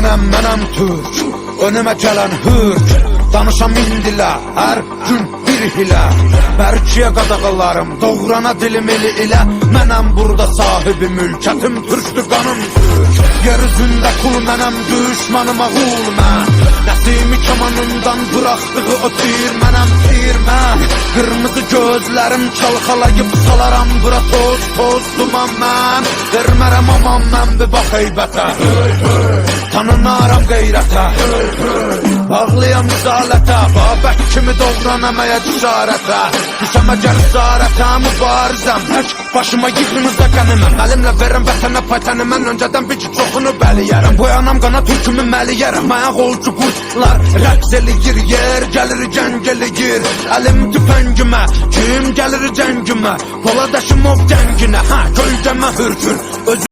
mənəm türk Önümə gələn hürk Danışam indila Hər gün bir hilə Mərkiyə qadağalarım Doğrana dilim eli ilə Mənəm burada sahibi mülkətim Türkdür qanım türk Yer üzündə kul mənəm Düşmanıma qul mən Nəsimi kamanından bıraxdığı o tir Mənəm tir mən Qırmızı gözlərim çalxalayıb salaram Bura toz toz duman mən Vermərəm aman mən bir bax heybətə Tanınaram qeyrətə Bağlıyam izalətə Babək kimi doğran əməyə cüzarətə Düşəm əgər zarətə mübarizəm Tək başıma yığınızda qəniməm Əlimlə verəm vətənə paytəni Mən öncədən bir ki çoxunu bəliyərəm Boyanam qana türkümü məliyərəm Mənə qolcu qurtlar Rəqs eləyir yer Gəlir gəng eləyir Əlim tüfəngimə Kim gəlir cəngimə Poladəşim ov gənginə Hə kölgəmə hürkür